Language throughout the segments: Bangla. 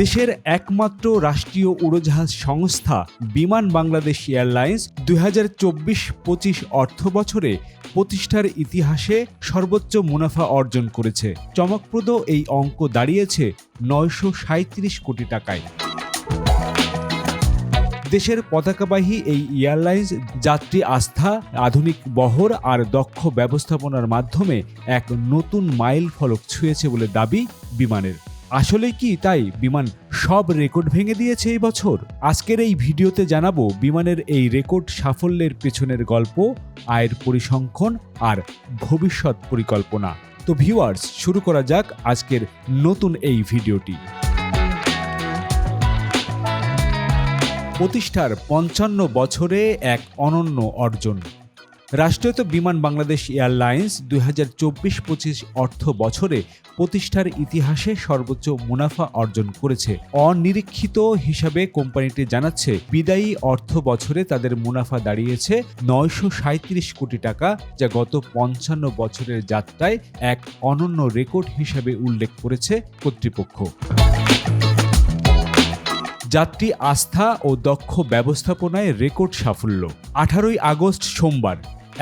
দেশের একমাত্র রাষ্ট্রীয় উড়োজাহাজ সংস্থা বিমান বাংলাদেশ এয়ারলাইন্স দুই হাজার চব্বিশ পঁচিশ অর্থ বছরে প্রতিষ্ঠার ইতিহাসে সর্বোচ্চ মুনাফা অর্জন করেছে। চমকপ্রদ এই অঙ্ক দাঁড়িয়েছে নয়শো কোটি টাকায়। দেশের পতাকাবাহী এই এয়ারলাইন্স যাত্রী আস্থা, আধুনিক বহর আর দক্ষ ব্যবস্থাপনার মাধ্যমে এক নতুন মাইল ফলক ছুঁয়েছে বলে দাবি বিমানের। আসলে কি তাই? বিমান সব রেকর্ড ভেঙে দিয়েছে এই বছর। আজকের এই ভিডিওতে জানাব বিমানের এই রেকর্ড সাফল্যের পেছনের গল্প, আয়ের পরিসংখ্যান আর ভবিষ্যৎ পরিকল্পনা। তো ভিউয়ার্স, শুরু করা যাক আজকের নতুন এই ভিডিওটি। প্রতিষ্ঠার পঞ্চান্ন বছরে এক অনন্য অর্জন। রাষ্ট্রায়ত্ত বিমান বাংলাদেশ এয়ারলাইন্স দুই হাজার চব্বিশ পঁচিশ অর্থ বছরে প্রতিষ্ঠার ইতিহাসে সর্বোচ্চ মুনাফা অর্জন করেছে। অনিরীক্ষিত হিসাবে কোম্পানিটি জানাচ্ছে, বিদায়ী অর্থ বছরে তাদের মুনাফা দাঁড়িয়েছে নয়শো সাঁত্রিশ কোটি টাকা, যা গত পঞ্চান্ন বছরের যাত্রায় এক অনন্য রেকর্ড হিসাবে উল্লেখ করেছে কর্তৃপক্ষ। যাত্রী আস্থা ও দক্ষ ব্যবস্থাপনায় রেকর্ড সাফল্য। আঠারোই আগস্ট সোমবার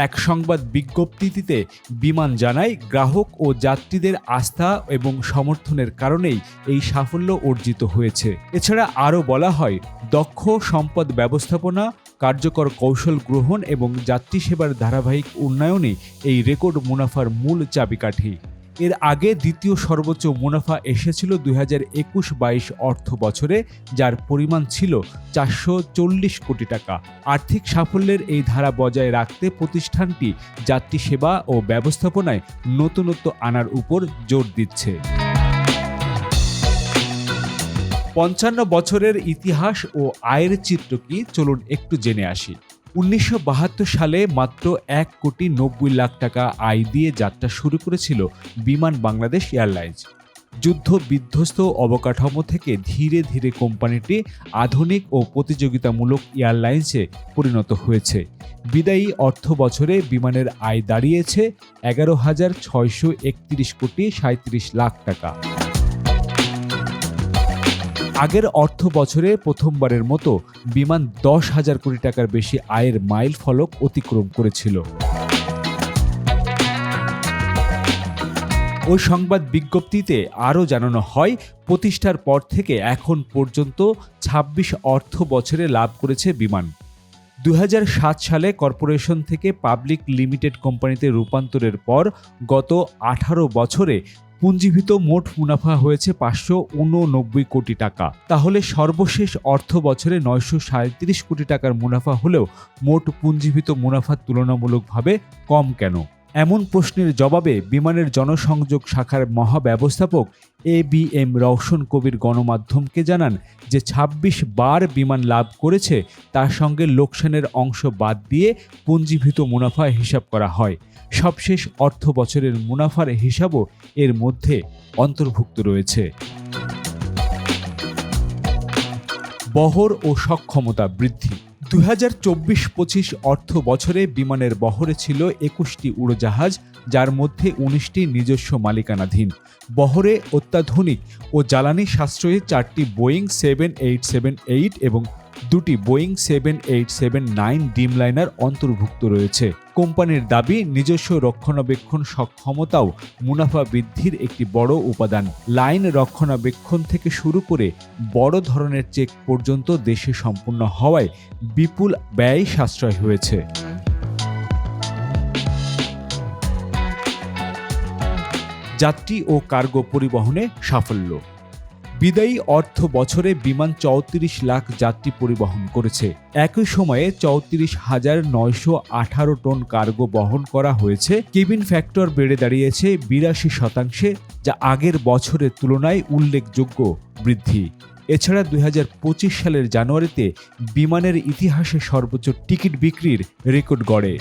এক সংবাদ বিজ্ঞপ্তিতে বিমান জানায়, গ্রাহক ও যাত্রীদের আস্থা এবং সমর্থনের কারণেই এই সাফল্য অর্জিত হয়েছে। এছাড়া আরও বলা হয়, দক্ষ সম্পদ ব্যবস্থাপনা, কার্যকর কৌশল গ্রহণ এবং যাত্রী সেবার ধারাবাহিক উন্নয়নে এই রেকর্ড মুনাফার মূল চাবিকাঠি। এর আগে দ্বিতীয় সর্বোচ্চ মুনাফা এসেছিল দুই হাজার একুশ বাইশ অর্থ বছরে, যার পরিমাণ ছিল চারশো চল্লিশ কোটি টাকা। আর্থিক সাফল্যের এই ধারা বজায় রাখতে প্রতিষ্ঠানটি যাত্রী সেবা ও ব্যবস্থাপনায় নতুনত্ব আনার উপর জোর দিচ্ছে। পঞ্চান্ন বছরের ইতিহাস ও আয়ের চিত্র কি? চলুন একটু জেনে আসি। উনিশশো বাহাত্তর সালে মাত্র এক কোটি নব্বই লাখ টাকা আয় দিয়ে যাত্রা শুরু করেছিল বিমান বাংলাদেশ এয়ারলাইন্স। যুদ্ধ বিধ্বস্ত অবকাঠামো থেকে ধীরে ধীরে কোম্পানিটি আধুনিক ও প্রতিযোগিতামূলক এয়ারলাইন্সে পরিণত হয়েছে। বিদায়ী অর্থ বছরে বিমানের আয় দাঁড়িয়েছে এগারো হাজার ছয়শো একত্রিশ কোটি সাঁত্রিশ লাখ টাকা। আগের অর্থ বছরে প্রথমবারের মতো বিমান দশ হাজার কোটি টাকার বেশি আয়ের মাইল ফলক অতিক্রম করেছিল। ওই সংবাদ বিজ্ঞপ্তিতে আরও জানানো হয়, প্রতিষ্ঠার পর থেকে এখন পর্যন্ত ২৬ অর্থ বছরে লাভ করেছে বিমান। দু হাজার সাত সালে কর্পোরেশন থেকে পাবলিক লিমিটেড কোম্পানিতে রূপান্তরের পর গত আঠারো বছরে পুঞ্জীভূত মোট মুনাফা হয়েছে পাঁচশো উননব্বই কোটি টাকা। তাহলে সর্বশেষ অর্থ বছরে নয়শো সাঁত্রিশ কোটি টাকার মুনাফা হলেও মোট পুঞ্জীভূত মুনাফা তুলনামূলকভাবে কম কেন? এমন প্রশ্নের জবাবে বিমানের জনসংযোগ শাখার মহাব্যবস্থাপক A B M Roushan Kabir গণমাধ্যমকে জানান যে ২৬ বার বিমান লাভ করেছে, তার সঙ্গে লোকসানের অংশ বাদ দিয়ে পুঞ্জীভূত মুনাফা হিসাব করা হয়। সবশেষ অর্থ বছরের মুনাফার হিসাবও এর মধ্যে অন্তর্ভুক্ত রয়েছে। বহর ও সক্ষমতা বৃদ্ধি দুই হাজার চব্বিশ পঁচিশ অর্থ বছরে বিমানের বহরে ছিল একুশটি উড়োজাহাজ, যার মধ্যে উনিশটি নিজস্ব মালিকানাধীন। বহরে অত্যাধুনিক ও জ্বালানি সাশ্রয়ী চারটি Boeing seven eight seven eight এবং দুটি Boeing seven eight seven nine Dreamliner অন্তর্ভুক্ত রয়েছে। কোম্পানির দাবি, নিজস্ব রক্ষণাবেক্ষণ সক্ষমতাও মুনাফা বৃদ্ধির একটি বড় উপাদান। লাইন রক্ষণাবেক্ষণ থেকে শুরু করে বড় ধরনের চেক পর্যন্ত দেশে সম্পূর্ণ হওয়ায় বিপুল ব্যয় সাশ্রয় হয়েছে। যাত্রী ও কার্গো পরিবহনে সাফল্য। বিদায়ী অর্থ বছরে বিমান চৌত্রিশ লাখ যাত্রী পরিবহন করেছে। একই সময়ে চৌত্রিশ হাজার নয়শো আঠারো টন কার্গো বহন করা হয়েছে। কেবিন ফ্যাক্টর বেড়ে দাঁড়িয়েছে বিরাশি শতাংশে, যা আগের বছরের তুলনায় উল্লেখযোগ্য বৃদ্ধি। এছাড়া দু হাজার পঁচিশ সালের জানুয়ারিতে বিমানের ইতিহাসে সর্বোচ্চ টিকিট বিক্রির রেকর্ড গড়ে।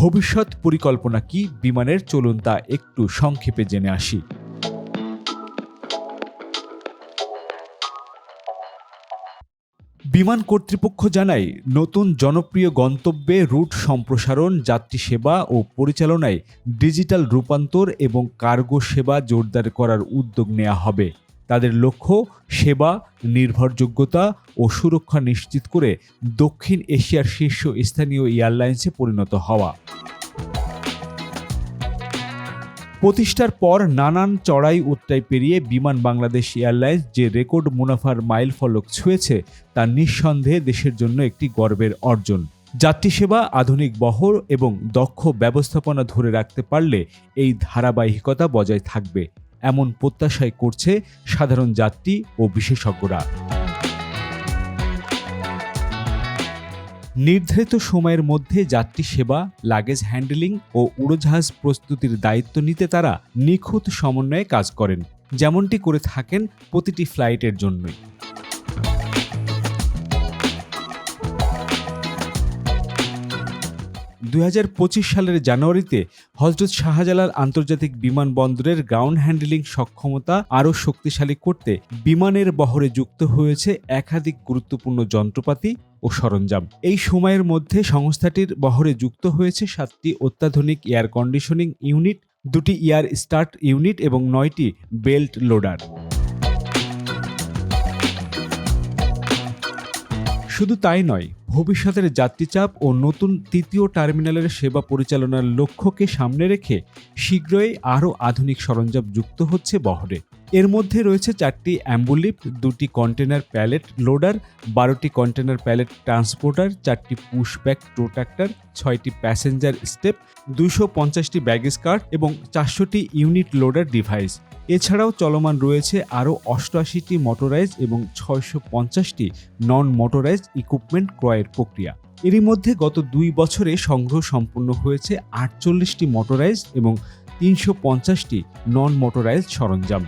ভবিষ্যৎ পরিকল্পনা কি? বিমানের চলুন তা একটু সংক্ষেপে জেনে আসি। বিমান কর্তৃপক্ষ জানায়, নতুন জনপ্রিয় গন্তব্যে রুট সম্প্রসারণ, যাত্রী সেবা ও পরিচালনায় ডিজিটাল রূপান্তর এবং কার্গো সেবা জোরদার করার উদ্যোগ নেওয়া হবে। তাদের লক্ষ্য সেবা, নির্ভরযোগ্যতা ও সুরক্ষা নিশ্চিত করে দক্ষিণ এশিয়ার শীর্ষ স্থানীয় এয়ারলাইন্সে পরিণত হওয়া। প্রতিষ্ঠার পর নানান চড়াই উত্তরাই পেরিয়ে বিমান বাংলাদেশ এয়ারলাইন্স যে রেকর্ড মুনাফার মাইল ফলক ছুঁয়েছে, তা নিঃসন্দেহে দেশের জন্য একটি গর্বের অর্জন। যাত্রী সেবা, আধুনিক বহর এবং দক্ষ ব্যবস্থাপনা ধরে রাখতে পারলে এই ধারাবাহিকতা বজায় থাকবে। এমন প্রত্যাশাই করছে সাধারণ যাত্রী ও বিশেষজ্ঞরা। নির্ধারিত সময়ের মধ্যে যাত্রী সেবা লাগেজ হ্যান্ডেলিং ও উড়োজাহাজ প্রস্তুতির দায়িত্ব নিতে তারা নিখুঁত সমন্বয়ে কাজ করেন। যেমনটি করে থাকেন প্রতিটি ফ্লাইটের জন্যই। দু হাজার পঁচিশ সালের জানুয়ারিতে হজরত শাহজালাল আন্তর্জাতিক বিমানবন্দরের গ্রাউন্ড হ্যান্ডলিং সক্ষমতা আরও শক্তিশালী করতে বিমানের বহরে যুক্ত হয়েছে একাধিক গুরুত্বপূর্ণ যন্ত্রপাতি ও সরঞ্জাম। এই সময়ের মধ্যে সংস্থাটির বহরে যুক্ত হয়েছে সাতটি অত্যাধুনিক এয়ার কন্ডিশনিং ইউনিট দুটি এয়ার স্টার্ট ইউনিট এবং নয়টি বেল্ট লোডার শুধু তাই নয় ভবিষ্যতের যাত্রীচাপ ও নতুন তৃতীয় টার্মিনালের সেবা পরিচালনার লক্ষ্যকে সামনে রেখে শীঘ্রই আরও আধুনিক সরঞ্জাম যুক্ত হচ্ছে বহরে। এর মধ্যে রয়েছে চারটি অ্যাম্বুলিফট দুটি কন্টেনার প্যালেট লোডার, বারোটি কন্টেনার প্যালেট ট্রান্সপোর্টার, চারটি পুশব্যাক প্রোট্রাক্টর, ছয়টি প্যাসেঞ্জার স্টেপ দুশো পঞ্চাশটি ব্যাগেজ কার্ড এবং চারশোটি ইউনিট লোডার ডিভাইস। এছাড়াও চলমান রয়েছে আরও অষ্টআশিটি মোটরাইজ এবং ছয়শো পঞ্চাশটি নন মোটরাইজ ইকুইপমেন্ট ক্রয়ের প্রক্রিয়া। এরই মধ্যে গত দুই বছরে সংগ্রহ সম্পন্ন হয়েছে আটচল্লিশটি মোটরাইজ এবং তিনশো পঞ্চাশটি নন মোটরাইজ সরঞ্জাম।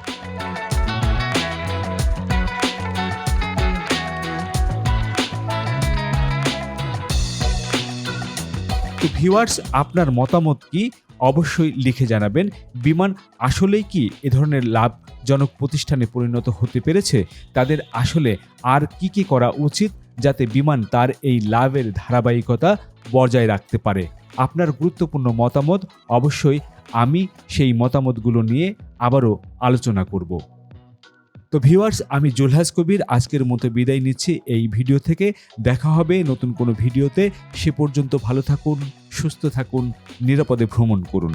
তো ভিউয়ার্স আপনার মতামত কি? অবশ্যই লিখে জানাবেন। বিমান আসলেই কি এ ধরনের লাভজনক প্রতিষ্ঠানে পরিণত হতে পেরেছে? তাদের আসলে আর কি কি করা উচিত যাতে বিমান তার এই লাভের ধারাবাহিকতা বজায় রাখতে পারে? আপনার গুরুত্বপূর্ণ মতামত অবশ্যই আমি সেই মতামতগুলো নিয়ে আবারও আলোচনা করব। তো ভিউয়ার্স, আমি জুলহাস কবির আজকের মতো বিদায় নিচ্ছি। এই ভিডিও থেকে দেখা হবে নতুন কোনো ভিডিওতে। সে পর্যন্ত ভালো থাকুন, সুস্থ থাকুন, নিরাপদে ভ্রমণ করুন।